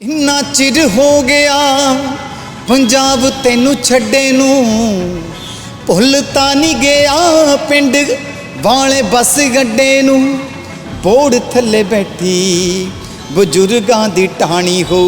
ਇੰਨਾ ਚਿਰ ਹੋ ਗਿਆ ਪੰਜਾਬ ਤੈਨੂੰ ਛੱਡੇ ਨੂੰ। ਭੁੱਲ ਤਾਂ ਨਹੀਂ ਗਿਆ ਪਿੰਡ ਵਾਲੇ ਬੱਸ ਗੱਡੇ ਨੂੰ। ਬੋੜ ਥੱਲੇ ਬੈਠੀ ਬਜ਼ੁਰਗਾਂ ਦੀ ਟਾਣੀ ਹੋ।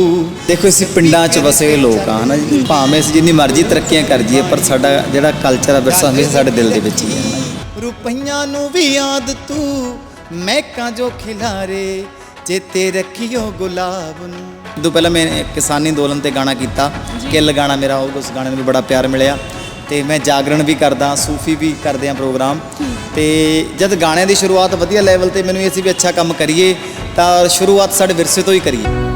ਦੇਖੋ ਅਸੀਂ ਪਿੰਡਾਂ 'ਚ ਵਸੇ ਲੋਕ ਆ ਹਨਾ ਜੀ। ਭਾਵੇਂ ਅਸੀਂ ਜਿੰਨੀ ਮਰਜ਼ੀ ਤਰੱਕੀਆਂ ਕਰ ਜਾਈਏ ਪਰ ਸਾਡਾ ਜਿਹੜਾ ਕਲਚਰ ਆ ਵਿਰਸਾ ਹਮੇਸ਼ਾ ਸਾਡੇ ਦਿਲ ਦੇ ਵਿੱਚ ਹੀ ਹੈ ਰੁਪਈਆਂ ਨੂੰ ਵੀ ਯਾਦ ਤੂੰ ਮਹਿਕਾਂ ਜੋ ਖਿਲਾਰੇ ਚੇਤੇ ਰੱਖਿਓ ਗੁਲਾਬ ਨੂੰ। ਇਦੋਂ ਪਹਿਲਾਂ ਮੈਂ ਕਿਸਾਨੀ ਅੰਦੋਲਨ ਤੇ ਗਾਣਾ ਕੀਤਾ। ਕਿੱਲ ਗਾਣਾ ਮੇਰਾ ਉਹ ਉਸ ਗਾਣੇ ਨੂੰ ਬੜਾ ਪਿਆਰ ਮਿਲਿਆ। ਤੇ ਮੈਂ ਜਾਗਰਣ ਵੀ ਕਰਦਾ ਸੂਫੀ ਵੀ ਕਰਦੇ ਆ ਪ੍ਰੋਗਰਾਮ। ਤੇ ਜਦ ਗਾਣਿਆਂ ਦੀ ਸ਼ੁਰੂਆਤ ਵਧੀਆ ਲੈਵਲ ਤੇ ਮੈਨੂੰ ਇਹ ਸੀ ਵੀ ਅੱਛਾ ਕੰਮ ਕਰੀਏ ਤਾਂ ਸ਼ੁਰੂਆਤ ਸਾਡੇ ਵਿਰਸੇ ਤੋਂ ਹੀ ਕਰੀਏ।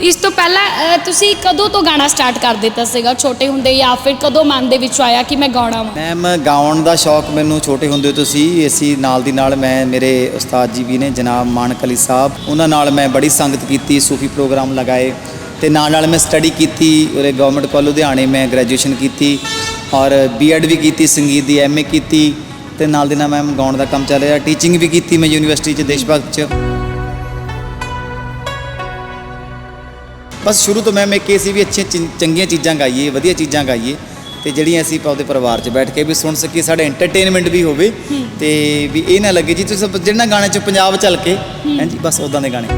ਇਸ ਤੋਂ ਪਹਿਲਾਂ ਅ, ਤੁਸੀਂ ਕਦੋਂ ਤੋਂ ਗਾਣਾ ਸਟਾਰਟ ਕਰ ਦਿੱਤਾ ਸੀਗਾ? ਛੋਟੇ ਹੁੰਦੇ ਜਾਂ ਫਿਰ ਕਦੋਂ ਮਨ ਦੇ ਵਿੱਚ ਆਇਆ ਕਿ ਮੈਂ ਗਾਉਣਾ ਵਾ? ਮੈਮ ਗਾਉਣ ਦਾ ਸ਼ੌਕ ਮੈਨੂੰ ਛੋਟੇ ਹੁੰਦੇ ਤੋਂ ਸੀ। ਅਸੀਂ ਨਾਲ ਦੀ ਨਾਲ ਮੈਂ ਮੇਰੇ ਉਸਤਾਦ ਜੀ ਵੀ ਨੇ ਜਨਾਬ ਮਾਨਕ ਅਲੀ ਸਾਹਿਬ ਉਹਨਾਂ ਨਾਲ ਮੈਂ ਬੜੀ ਸੰਗਤ ਕੀਤੀ ਸੂਫੀ ਪ੍ਰੋਗਰਾਮ ਲਗਾਏ ਤੇ ਨਾਲ ਨਾਲ ਮੈਂ ਸਟੱਡੀ ਕੀਤੀ ਉਰੇ ਗਵਰਨਮੈਂਟ ਕਾਲਜ ਲੁਧਿਆਣੇ ਮੈਂ ਗ੍ਰੈਜੂਏਸ਼ਨ ਕੀਤੀ ਔਰ ਬੀਐਡ ਵੀ ਕੀਤੀ ਸੰਗੀਤ ਦੀ ਐਮਏ ਕੀਤੀ ਤੇ ਨਾਲ ਦੀ ਨਾਲ ਮੈਮ ਗਾਉਣ ਦਾ ਕੰਮ ਚੱਲ ਰਿਹਾ ਟੀਚਿੰਗ ਵੀ ਕੀਤੀ ਮੈਂ ਯੂਨੀਵਰਸਿਟੀ 'ਚ ਦੇਸ਼ ਭਗਤ 'ਚ। ਬਸ ਸ਼ੁਰੂ ਤੋਂ ਮੈਂ ਮੈਂ ਕਿ ਸੀ ਵੀ ਅੱਛੀਆਂ ਚੰ- ਚੰਗੀਆਂ ਚੀਜ਼ਾਂ ਗਾਈਏ, ਵਧੀਆ ਚੀਜ਼ਾਂ ਗਾਈਏ ਤੇ ਜਿਹੜੀਆਂ ਅਸੀਂ ਆਪਦੇ ਪਰਿਵਾਰ 'ਚ ਬੈਠ ਕੇ ਵੀ ਸੁਣ ਸਕੀਏ, ਸਾਡਾ ਐਂਟਰਟੇਨਮੈਂਟ ਵੀ ਹੋਵੇ ਤੇ ਵੀ ਇਹ ਨਾ ਲੱਗੇ ਜੀ ਤੁਸੀਂ ਜਿਹੜਾ ਗਾਣੇ 'ਚ ਪੰਜਾਬ ਝਲਕੇ ਹਾਂਜੀ ਬਸ ਉਦਾਂ ਦੇ ਗਾਣੇ।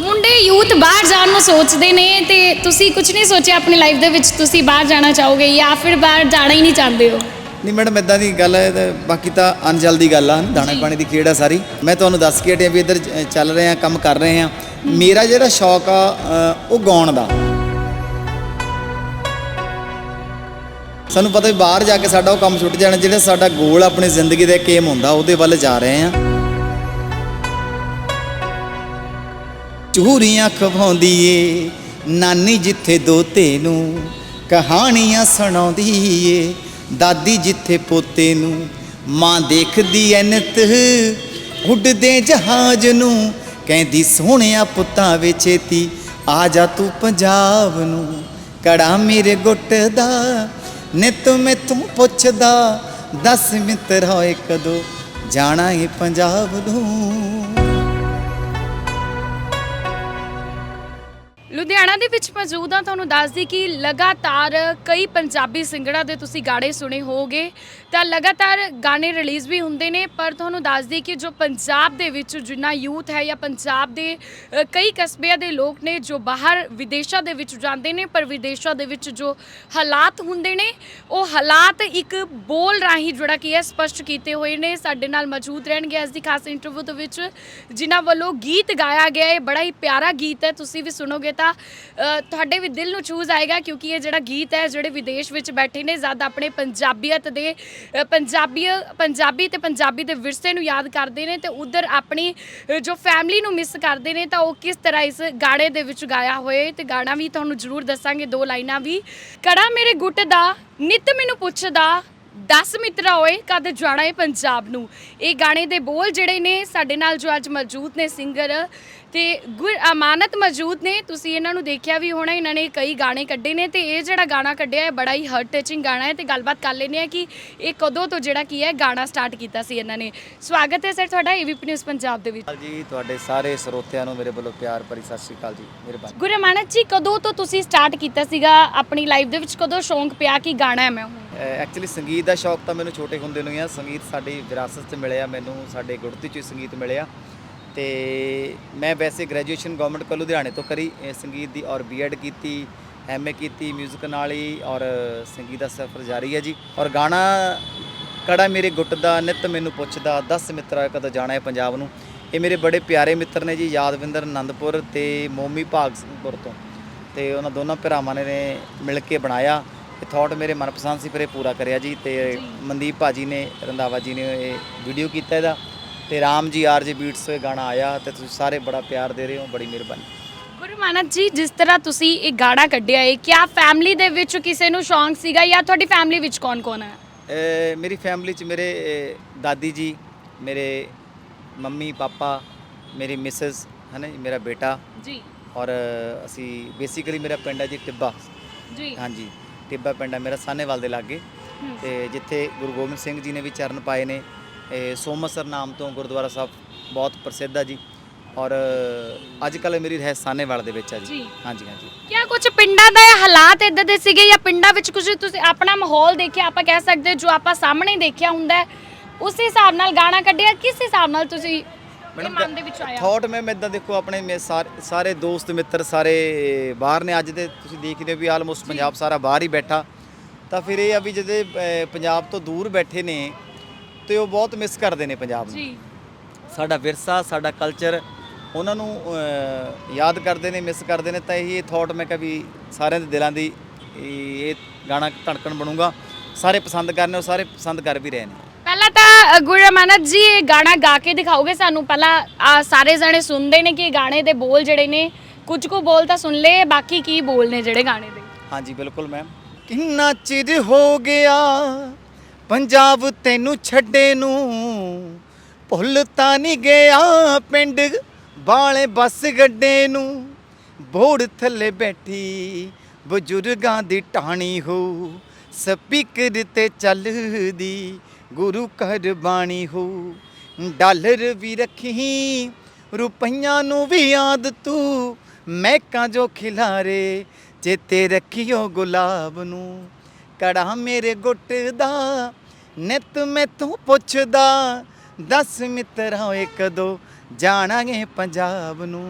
ਮੁੰਡੇ ਯੂਥ ਬਾਹਰ ਜਾਣ ਨੂੰ ਸੋਚਦੇ ਨੇ ਤੇ ਤੁਸੀਂ ਕੁਝ ਨਹੀਂ ਸੋਚਿਆ ਆਪਣੀ ਲਾਈਫ ਦੇ ਵਿੱਚ, ਤੁਸੀਂ ਬਾਹਰ ਜਾਣਾ ਚਾਹੋਗੇ ਜਾਂ ਫਿਰ ਬਾਹਰ ਜਾਣਾ ਹੀ ਨਹੀਂ ਚਾਹੁੰਦੇ ਹੋ? ਨਹੀਂ ਮੈਡਮ ਇਦਾਂ ਦੀ ਗੱਲ ਹੈ ਤੇ ਬਾਕੀ ਤਾਂ ਅਨਜਲ ਦੀ ਗੱਲ ਆ ਦਾਣੇ ਪਾਣੀ ਦੀ ਖੇਡ ਆ ਸਾਰੀ। ਮੈਂ ਤੁਹਾਨੂੰ ਦੱਸ ਕੇ ਹਟਿਆ ਵੀ ਇੱਧਰ ਚੱਲ ਰਹੇ ਆ ਕੰਮ ਕਰ ਰਹੇ ਆ। ਮੇਰਾ ਜਿਹੜਾ ਸ਼ੌਕ ਆ ਉਹ ਗਾਉਣ ਦਾ। ਸਾਨੂੰ ਪਤਾ ਵੀ ਬਾਹਰ ਜਾ ਕੇ ਸਾਡਾ ਉਹ ਕੰਮ ਛੁੱਟ ਜਾਣਾ ਜਿਹੜਾ ਸਾਡਾ ਗੋਲ ਆਪਣੀ ਜ਼ਿੰਦਗੀ ਦਾ ਇੱਕ ਏਮ ਹੁੰਦਾ ਉਹਦੇ ਵੱਲ ਜਾ ਰਹੇ ਆ। ਚੂਰੀਆਂ ਖਵਾਉਂਦੀ ਏ ਨਾਨੀ ਜਿੱਥੇ ਦੋਤੇ ਨੂੰ ਕਹਾਣੀਆਂ ਸੁਣਾਉਂਦੀ ਏ ਦਾਦੀ ਜਿੱਥੇ ਪੋਤੇ ਨੂੰ ਮਾਂ ਦੇਖਦੀ ਐ ਨਿਤ ਉੱਡਦੇ ਜਹਾਜ਼ ਨੂੰ, ਕਹਿੰਦੀ, ਸੋਹਣਿਆ ਪੁੱਤਾਂ ਵੇ ਛੇਤੀ ਆ ਜਾ ਤੂੰ ਪੰਜਾਬ ਨੂੰ। ਕੜਾ ਮੇਰੇ ਗੁੱਟ ਦਾ ਨਿਤ ਮੈਥੋਂ ਪੁੱਛਦਾ, ਦੱਸ ਮਿੱਤਰ, ਹੋਏ ਕਦੋਂ ਜਾਣਾ ਏ ਪੰਜਾਬ ਨੂੰ? ਲੁਧਿਆਣਾ ਦੇ ਵਿੱਚ ਮੌਜੂਦ ਹਾਂ ਤੁਹਾਨੂੰ ਦੱਸਦੀ ਕਿ ਲਗਾਤਾਰ ਕਈ ਪੰਜਾਬੀ ਸਿੰਗਰਾਂ ਦੇ ਤੁਸੀਂ ਗਾਣੇ ਸੁਣੇ ਹੋਗੇ ਤਾਂ ਲਗਾਤਾਰ ਗਾਣੇ ਰਿਲੀਜ਼ ਵੀ ਹੁੰਦੇ ਨੇ ਪਰ ਤੁਹਾਨੂੰ ਦੱਸਦੀ ਕਿ ਜੋ ਪੰਜਾਬ ਦੇ ਵਿੱਚ ਜਿੰਨਾ ਯੂਥ ਹੈ ਜਾਂ ਪੰਜਾਬ ਦੇ ਅ, ਕਈ ਕਸਬਿਆਂ ਦੇ ਲੋਕ ਨੇ ਜੋ ਬਾਹਰ ਵਿਦੇਸ਼ਾਂ ਦੇ ਵਿੱਚ ਜਾਂਦੇ ਨੇ ਪਰ ਵਿਦੇਸ਼ਾਂ ਦੇ ਵਿੱਚ ਜੋ ਹਾਲਾਤ ਹੁੰਦੇ ਨੇ ਉਹ ਹਾਲਾਤ ਇੱਕ ਬੋਲ ਰਾਹੀਂ ਜਿਹੜਾ ਕੀ ਹੈ ਸਪਸ਼ਟ ਕੀਤੇ ਹੋਏ ਨੇ। ਸਾਡੇ ਨਾਲ ਮੌਜੂਦ ਰਹਿਣਗੇ ਇਸ ਦੀ ਖਾਸ ਇੰਟਰਵਿਊ ਦੇ ਵਿੱਚ ਜਿਨ੍ਹਾਂ ਵੱਲੋਂ ਗੀਤ ਗਾਇਆ ਗਿਆ। ਹੈ ਬੜਾ ਹੀ ਪਿਆਰਾ ਗੀਤ ਹੈ ਤੁਸੀਂ ਵੀ ਸੁਣੋਗੇ ਤਾਂ ਅ, ਤੁਹਾਡੇ ਵੀ ਦਿਲ ਨੂੰ ਚੂਜ਼ ਆਏਗਾ ਕਿਉਂਕਿ ਇਹ ਜਿਹੜਾ ਗੀਤ ਹੈ ਜਿਹੜੇ ਵਿਦੇਸ਼ ਵਿੱਚ ਬੈਠੇ ਨੇ ਜ਼ਿਆਦਾ ਆਪਣੇ ਪੰਜਾਬੀਅਤ ਦੇ ਪੰਜਾਬੀ ਪੰਜਾਬੀ ਤੇ ਪੰਜਾਬੀ ਦੇ ਵਿਰਸੇ ਨੂੰ ਯਾਦ ਕਰਦੇ ਨੇ ਤੇ ਉਧਰ ਆਪਣੀ ਜੋ ਫੈਮਿਲੀ ਨੂੰ ਮਿਸ ਕਰਦੇ ਨੇ ਤਾਂ ਉਹ ਕਿਸ ਤਰ੍ਹਾਂ ਇਸ ਗਾਣੇ ਦੇ ਵਿੱਚ ਗਾਇਆ ਹੋਏ ਤੇ ਗਾਣਾ ਵੀ ਤੁਹਾਨੂੰ ਜ਼ਰੂਰ ਦੱਸਾਂਗੇ ਦੋ ਲਾਈਨਾਂ ਵੀ। ਕੜਾ ਮੇਰੇ ਗੁੱਟ ਦਾ ਨਿਤ ਮੈਨੂੰ ਪੁੱਛਦਾ 10 ਮਿੱਤਰਾ ਹੋਏ ਕਦ ਜਾਣਾ ਏ ਪੰਜਾਬ ਨੂੰ? ਇਹ ਗਾਣੇ ਦੇ ਬੋਲ ਜਿਹੜੇ ਨੇ ਸਾਡੇ ਨਾਲ ਜੋ ਅੱਜ ਮੌਜੂਦ ਨੇ ਸਿੰਗਰ ਤੇ ਗੁਰ ਅਮਾਨਤ ਮੌਜੂਦ ਨੇ ਤੁਸੀਂ ਇਹਨਾਂ ਨੂੰ ਦੇਖਿਆ ਵੀ ਹੋਣਾ ਇਹਨਾਂ ਨੇ ਕਈ ਗਾਣੇ ਕੱਢੇ ਨੇ ਤੇ ਇਹ ਜਿਹੜਾ ਗਾਣਾ ਕੱਢਿਆ ਹੈ ਬੜਾ ਹੀ ਹਾਰਟ ਟਚਿੰਗ ਗਾਣਾ ਹੈ ਤੇ ਗੱਲਬਾਤ ਕਰ ਲੈਂਦੇ ਆ ਕਿ ਇਹ ਕਦੋਂ ਤੋਂ ਜਿਹੜਾ ਕੀ ਹੈ ਗਾਣਾ ਸਟਾਰਟ ਕੀਤਾ ਸੀ ਇਹਨਾਂ ਨੇ। ਸਵਾਗਤ ਹੈ ਸਰ ਤੁਹਾਡਾ ਏਵੀਪੀ ਨਿਊਜ਼ ਪੰਜਾਬ ਦੇ ਵਿੱਚ। ਜੀ ਤੁਹਾਡੇ ਸਾਰੇ ਸਰੋਤਿਆਂ ਨੂੰ ਮੇਰੇ ਵੱਲੋਂ ਪਿਆਰ ਭਰੀ ਸਤਿ ਸ਼੍ਰੀ ਅਕਾਲ ਜੀ ਮਿਹਰਬਾਨੀ। ਗੁਰੂ ਅਮਾਨਤ ਜੀ ਕਦੋਂ ਤੋਂ ਤੁਸੀਂ ਸਟਾਰਟ ਕੀਤਾ ਸੀਗਾ? ਆਪਣੀ ਲਾਈਫ ਦੇ ਵਿੱਚ ਕਦੋਂ ਸ਼ੌਂਕ ਪਿਆ ਕਿ ਗਾਣਾ ਹੈ ਮੈਂ ਹੁਣ? ਐਕਚੁਅਲੀ ਸੰਗੀਤ ਦਾ ਸ਼ੌਕ ਤਾਂ ਮੈਨੂੰ ਛੋਟੇ ਹੁੰਦੇ ਨੂੰ ਹੀ ਆ। ਸੰਗੀਤ ਸਾਡੀ ਵਿਰਾਸਤ 'ਚ ਮਿਲਿਆ ਮੈਨੂੰ ਸਾਡੇ ਗੁੜਤੀ 'ਚ ਸੰਗੀਤ ਮਿਲਿਆ। ਤੇ ਮੈਂ ਵੈਸੇ ਗ੍ਰੈਜੂਏਸ਼ਨ ਗਵਰਨਮੈਂਟ ਕਾਲਜ ਲੁਧਿਆਣੇ ਤੋਂ ਕਰੀ ਸੰਗੀਤ ਦੀ ਔਰ ਬੀਐਡ ਕੀਤੀ ਐਮਏ ਕੀਤੀ 뮤직 ਨਾਲ ਹੀ ਔਰ ਸੰਗੀਤ ਦਾ ਸਫ਼ਰ ਜਾਰੀ ਹੈ ਜੀ। ਔਰ ਗਾਣਾ ਕੜਾ ਮੇਰੇ ਗੁੱਟ ਦਾ ਨਿਤ ਮੈਨੂੰ ਪੁੱਛਦਾ 10 ਮਿੱਤਰਾ ਕਦੋਂ ਜਾਣਾ ਹੈ ਪੰਜਾਬ ਨੂੰ? ਇਹ ਮੇਰੇ ਬੜੇ ਪਿਆਰੇ ਮਿੱਤਰ ਨੇ ਜੀ ਯਾਦਵਿੰਦਰ ਆਨੰਦਪੁਰ ਤੇ ਮੋਮੀ ਭਾਗਪੁਰ ਤੋਂ। ਤੇ ਉਹਨਾਂ ਦੋਨਾਂ ਭਰਾਵਾਂ ਨੇ ਮਿਲ ਕੇ ਬਣਾਇਆ। ਇਹ ਥਾਟ ਮੇਰੇ ਮਨਪਸੰਦ ਸੀ ਪਰ ਇਹ ਪੂਰਾ ਕਰਿਆ ਜੀ ਤੇ ਮਨਦੀਪ ਭਾਜੀ ਨੇ ਰੰਧਾਵਾ ਜੀ ਨੇ ਇਹ ਵੀਡੀਓ ਕੀਤਾ ਇਹਦਾ। ਤੇ ਰਾਮ ਜੀ ਆਰ ਜੇ ਬੀਟਸ ਤੋਂ ਗਾਣਾ ਆਇਆ ਤੇ ਤੁਸੀਂ ਸਾਰੇ ਬੜਾ ਪਿਆਰ ਦੇ ਰਹੇ ਹੋ ਬੜੀ ਮਿਹਰਬਾਨੀ। ਗੁਰੂ ਮਾਨਤ ਜੀ ਜਿਸ ਤਰ੍ਹਾਂ ਤੁਸੀਂ ਇਹ ਗਾਣਾ ਕੱਢਿਆ ਹੈ ਕਿਆ ਫੈਮਿਲੀ ਦੇ ਵਿੱਚ ਕਿਸੇ ਨੂੰ ਸ਼ੌਂਕ ਸੀਗਾ ਜਾਂ ਤੁਹਾਡੀ ਫੈਮਿਲੀ ਵਿੱਚ ਕੌਣ-ਕੌਣ ਹੈ ਮੇਰੀ ਫੈਮਿਲੀ ਚ ਮੇਰੇ ਦਾਦੀ ਜੀ ਮੇਰੇ ਮੰਮੀ ਪਾਪਾ ਮੇਰੀ ਮਿਸਿਸ ਹੈ ਨਾ ਜੀ ਮੇਰਾ ਬੇਟਾ ਜੀ। ਔਰ ਅਸੀਂ ਬੇਸਿਕਲੀ ਮੇਰਾ ਪਿੰਡ ਹੈ ਜੀ ਟਿੱਬਾ। ਜੀ। ਹਾਂਜੀ ਟਿੱਬਾ ਪਿੰਡ ਹੈ ਮੇਰਾ ਸਾਹਨੇਵਾਲ ਦੇ ਲਾਗੇ। ਤੇ ਜਿੱਥੇ ਗੁਰੂ ਗੋਬਿੰਦ ਸਿੰਘ ਜੀ ਨੇ ਵੀ ਚਰਨ ਪਾਏ ਨੇ ਇਹ ਸੋਮਸਰ ਨਾਮ ਤੋਂ ਗੁਰਦੁਆਰਾ ਸਾਹਿਬ ਬਹੁਤ ਪ੍ਰਸਿੱਧ ਆ ਜੀ। ਔਰ ਅੱਜ ਕੱਲ੍ਹ ਮੇਰੀ ਰਹਿ ਸਾਨੇਵਾਲ ਦੇ ਵਿੱਚ ਆ ਜੀ। ਜੀ। ਹਾਂਜੀ ਹਾਂਜੀ। ਕਿਆ ਕੁਝ ਪਿੰਡਾਂ ਦਾ ਇਹ ਹਾਲਾਤ ਇਦਾਂ ਦੇ ਸੀਗੇ ਜਾਂ ਪਿੰਡਾਂ ਵਿੱਚ ਕੁਝ ਤੁਸੀਂ ਆਪਣਾ ਮਾਹੌਲ ਦੇਖਿਆ ਆਪਾਂ ਕਹਿ ਸਕਦੇ ਜੋ ਆਪਾਂ ਸਾਹਮਣੇ ਦੇਖਿਆ ਹੁੰਦਾ ਹੈ, ਉਸ ਹਿਸਾਬ ਨਾਲ ਗਾਣਾ ਕੱਢਿਆ ਕਿਸ ਹਿਸਾਬ ਨਾਲ ਤੁਸੀਂ ਇਹ ਮਨ ਦੇ ਵਿੱਚ ਆਇਆ? ਥਾਟ ਮੈਂ ਇਦਾਂ ਦੇਖੋ ਆਪਣੇ ਮੇ ਸਾਰੇ ਸਾਰੇ ਦੋਸਤ ਮਿੱਤਰ ਸਾਰੇ ਬਾਹਰ ਨੇ ਅੱਜ ਦੇ ਤੁਸੀਂ ਦੇਖਦੇ ਹੋ ਵੀ ਆਲਮੋਸਟ ਪੰਜਾਬ ਸਾਰਾ ਬਾਹਰ ਹੀ ਬੈਠਾ। ਤਾਂ ਫਿਰ ਇਹ ਆ ਵੀ ਜਿਹਦੇ ਪੰਜਾਬ ਤੋਂ ਦੂਰ ਬੈਠੇ ਨੇ ਤੇ ਉਹ ਬਹੁਤ ਮਿਸ ਕਰਦੇ ਨੇ ਪੰਜਾਬ ਨੂੰ। ਜੀ। ਸਾਡਾ ਵਿਰਸਾ ਸਾਡਾ ਕਲਚਰ ਉਹਨਾਂ ਨੂੰ ਅਹ, ਯਾਦ ਕਰਦੇ ਨੇ ਮਿਸ ਕਰਦੇ ਨੇ ਤਾਂ ਇਹੀ ਥਾਟ ਮੈਂ ਕਿਹਾ ਵੀ ਸਾਰਿਆਂ ਦੇ ਦਿਲਾਂ ਦੀ ਇਹ ਗਾਣਾ ਧੜਕਣ ਬਣੂਗਾ। ਸਾਰੇ ਪਸੰਦ ਕਰਨੇ ਉਹ ਸਾਰੇ ਪਸੰਦ ਕਰ ਵੀ ਰਹੇ ਨੇ। ਪਹਿਲਾਂ ਤਾਂ ਗੁਰਮਾਨਤ ਜੀ ਇਹ ਗਾਣਾ ਗਾ ਕੇ ਦਿਖਾਓਗੇ ਸਾਨੂੰ। ਪਹਿਲਾਂ ਆ, ਸਾਰੇ ਜਣੇ ਸੁਣਦੇ ਨੇ ਕਿ ਇਹ ਗਾਣੇ ਦੇ ਬੋਲ ਜਿਹੜੇ ਨੇ ਕੁਝ ਕੁ ਬੋਲ ਤਾਂ ਸੁਣ ਲਏ ਬਾਕੀ ਕੀ ਬੋਲ ਨੇ ਜਿਹੜੇ ਗਾਣੇ ਦੇ? ਹਾਂਜੀ ਬਿਲਕੁਲ ਮੈਮ ਕਿੰਨਾ ਚਿਰ ਹੋ ਗਿਆ ਪੰਜਾਬ ਤੈਨੂੰ ਛੱਡੇ ਨੂੰ। ਭੁੱਲ ਤਾਂ ਨਹੀਂ ਗਿਆ ਪਿੰਡ ਬਾਲੇ ਬੱਸ ਗੱਡੇ ਨੂੰ। ਬੋੜ ਥੱਲੇ ਬੈਠੀ ਬਜ਼ੁਰਗਾਂ ਦੀ ਟਾਣੀ ਹੋ। ਸਪੀਕਰ ਤੇ ਚੱਲਦੀ ਗੁਰੂ ਘਰ ਬਾਣੀ ਹੋ। ਡਾਲਰ ਵੀ ਰੱਖੀ, ਰੁਪਈਆਂ ਨੂੰ ਵੀ ਯਾਦ ਤੂੰ। ਮਹਿਕਾਂ ਜੋ ਖਿਲਾਰੇ, ਚੇਤੇ ਰੱਖਿਓ ਗੁਲਾਬ ਨੂੰ। ਕੜਾ ਮੇਰੇ ਗੁੱਟ ਦਾ ਨਿਤ ਮੈਥੋਂ ਪੁੱਛਦਾ ਦੱਸ ਮਿੱਤਰਾ ਓਏ ਕਦੋਂ ਜਾਣਾਂਗੇ ਪੰਜਾਬ ਨੂੰ।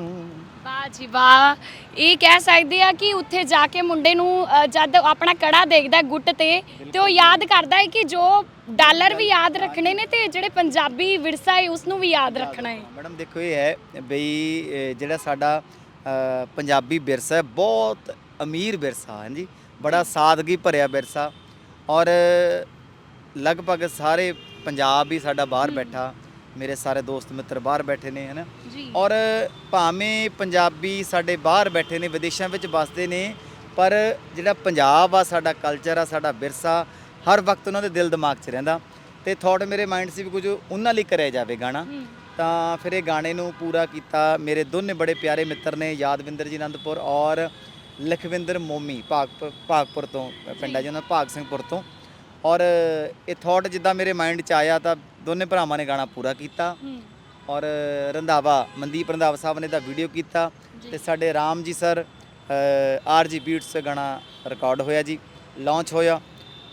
ਵਾਹ ਜੀ ਵਾਹ ਇਹ ਕਹਿ ਸਕਦੇ ਆ ਕਿ ਉੱਥੇ ਜਾ ਕੇ ਮੁੰਡੇ ਨੂੰ ਅ, ਜਦ ਆਪਣਾ ਕੜਾ ਦੇਖਦਾ ਹੈ ਗੁੱਟ ਤੇ ਤੇ ਉਹ ਯਾਦ ਕਰਦਾ ਹੈ ਕਿ ਜੋ ਡਾਲਰ ਵੀ ਯਾਦ ਰੱਖਣੇ ਨੇ ਤੇ ਜਿਹੜੇ ਪੰਜਾਬੀ ਵਿਰਸਾ ਹੈ ਉਸ ਨੂੰ ਵੀ ਯਾਦ ਰੱਖਣਾ ਹੈ। ਮੈਡਮ ਦੇਖੋ ਇਹ ਹੈ ਬਈ ਜਿਹੜਾ ਸਾਡਾ ਅ, ਪੰਜਾਬੀ ਵਿਰਸਾ ਹੈ ਬਹੁਤ ਅਮੀਰ ਵਿਰਸਾ ਹੈ ਜੀ ਬੜਾ ਸਾਦਗੀ ਭਰਿਆ ਵਿਰਸਾ ਔਰ ਲਗਭਗ ਸਾਰੇ ਪੰਜਾਬ ਹੀ ਸਾਡਾ ਬਾਹਰ ਬੈਠਾ ਮੇਰੇ ਸਾਰੇ ਦੋਸਤ ਮਿੱਤਰ ਬਾਹਰ ਬੈਠੇ ਨੇ ਹਨਾ? ਔਰ ਭਾਵੇਂ ਪੰਜਾਬੀ ਸਾਡੇ ਬਾਹਰ ਬੈਠੇ ਨੇ ਵਿਦੇਸ਼ਾਂ ਵਿੱਚ ਵੱਸਦੇ ਨੇ ਪਰ ਜਿਹੜਾ ਪੰਜਾਬ ਆ ਸਾਡਾ ਕਲਚਰ ਆ ਸਾਡਾ ਵਿਰਸਾ ਹਰ ਵਕਤ ਉਹਨਾਂ ਦੇ ਦਿਲ ਦਿਮਾਗ 'ਚ ਰਹਿੰਦਾ। ਤੇ ਥਾਟ ਮੇਰੇ ਮਾਈਂਡ 'ਚ ਸੀ ਵੀ ਕੁਝ ਉਹਨਾਂ ਲਈ ਕਰਿਆ ਜਾਵੇ ਗਾਣਾ ਤਾਂ ਫਿਰ ਇਹ ਗਾਣੇ ਨੂੰ ਪੂਰਾ ਕੀਤਾ ਮੇਰੇ ਦੋਨੇ ਬੜੇ ਪਿਆਰੇ ਮਿੱਤਰ ਨੇ ਯਾਦਵਿੰਦਰ ਜੀ ਆਨੰਦਪੁਰ ਔਰ ਲਖਵਿੰਦਰ ਮੋਮੀ ਭਾਗ ਭਾਗਪੁਰ ਤੋਂ ਪਿੰਡਾ ਜੀ ਉਹਨਾਂ ਦਾ ਭਾਗ ਸਿੰਘਪੁਰ ਤੋਂ। ਔਰ ਇਹ ਥਾਟ ਜਿੱਦਾਂ ਮੇਰੇ ਮਾਈਂਡ 'ਚ ਆਇਆ ਤਾਂ ਦੋਨੇ ਭਰਾਵਾਂ ਨੇ ਗਾਣਾ ਪੂਰਾ ਕੀਤਾ। ਹੂੰ। ਔਰ ਰੰਧਾਵਾ ਮਨਦੀਪ ਰੰਧਾਵਾ ਸਾਹਿਬ ਨੇ ਦਾ ਵੀਡੀਓ ਕੀਤਾ। ਤੇ ਸਾਡੇ Ram ji sir RG beats ਗਾਣਾ ਰਿਕਾਰਡ ਹੋਇਆ ਜੀ ਲਾਂਚ ਹੋਇਆ।